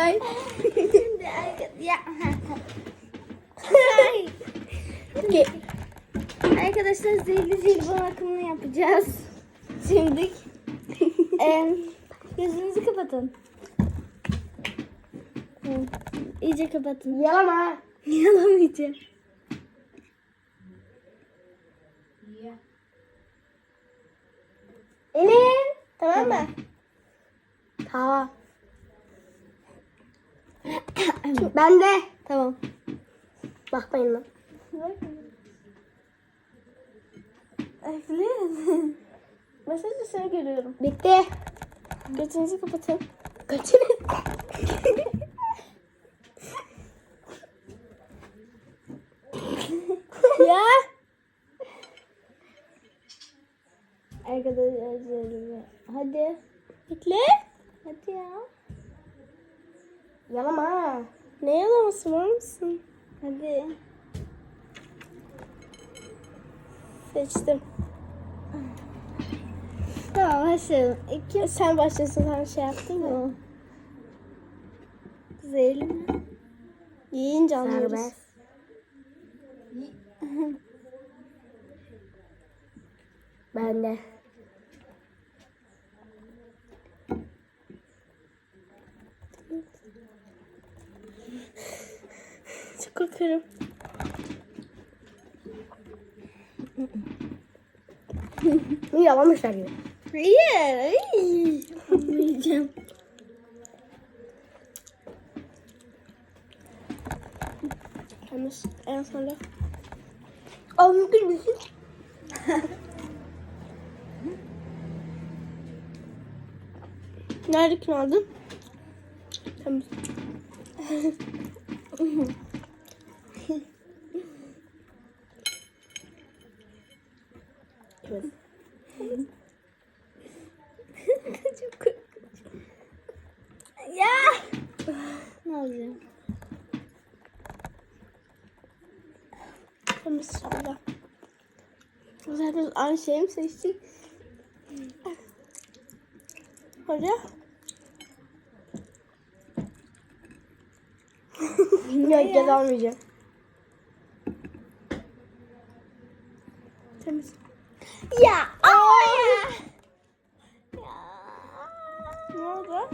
Kay. Şimdi arka- ya. Ay. Ge- Arkadaşlar zehirli jelibon akımını yapacağız. Şimdi em, gözünüzü kapatın. İyice kapatın. Yalama. Yalamayacağım. Elin. Tamam mı? Tamam. Ben de. Tamam. Bakmayın lan. Eflin. Ben sadece seni görüyorum. Bitti. Gözünüzü kapatın. Kaçırın. ya. Arkadaşlar. Hadi. Bekle. Hadi ya. Yalama. Ne yalaması var mısın? Hadi. Seçtim. Tamam başlayalım. İki. Sen başlasın sen şey yaptın mı? Tamam. Zehirli mi? Yiyince anlıyoruz. Serbest. Ben de. Çok korkuyorum. Bu yalamışlar gibi. Hayır. Ay. Yiyeceğim. Yalnız en sonunda. Al mümkün müsün? Nerede kim aldın? Tamam. evet. Çok korkunç. Ya. Ne olacak? Tamam sonra. Zaten aynı şeyi mi seçtik? Hoca? Yok gel almayacağım. Temiz. Ya. Aa ya. Ne oldu?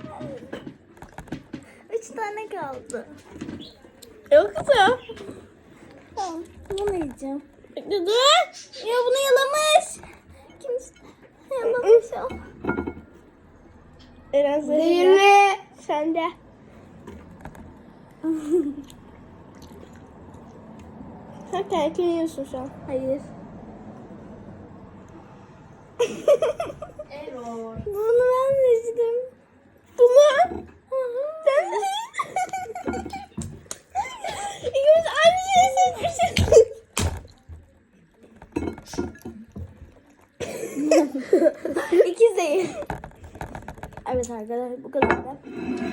Üç tane kaldı. Yok kızım. Tamam. Bunu yiyeceğim. Dur. Ya bunu yalamış. Kim yalamış o? Eren zehirli. Sen de. Sen kendini yiyorsun şu an. Hayır. Error. Bunu ben seçtim. Bunu. De. İkimiz aynı şeyi seçmişiz. İki zehir. Evet arkadaşlar bu kadar da.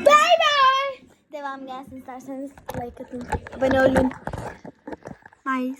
Bay bay. Devam gelsin isterseniz like atın. Abone olun. Bye.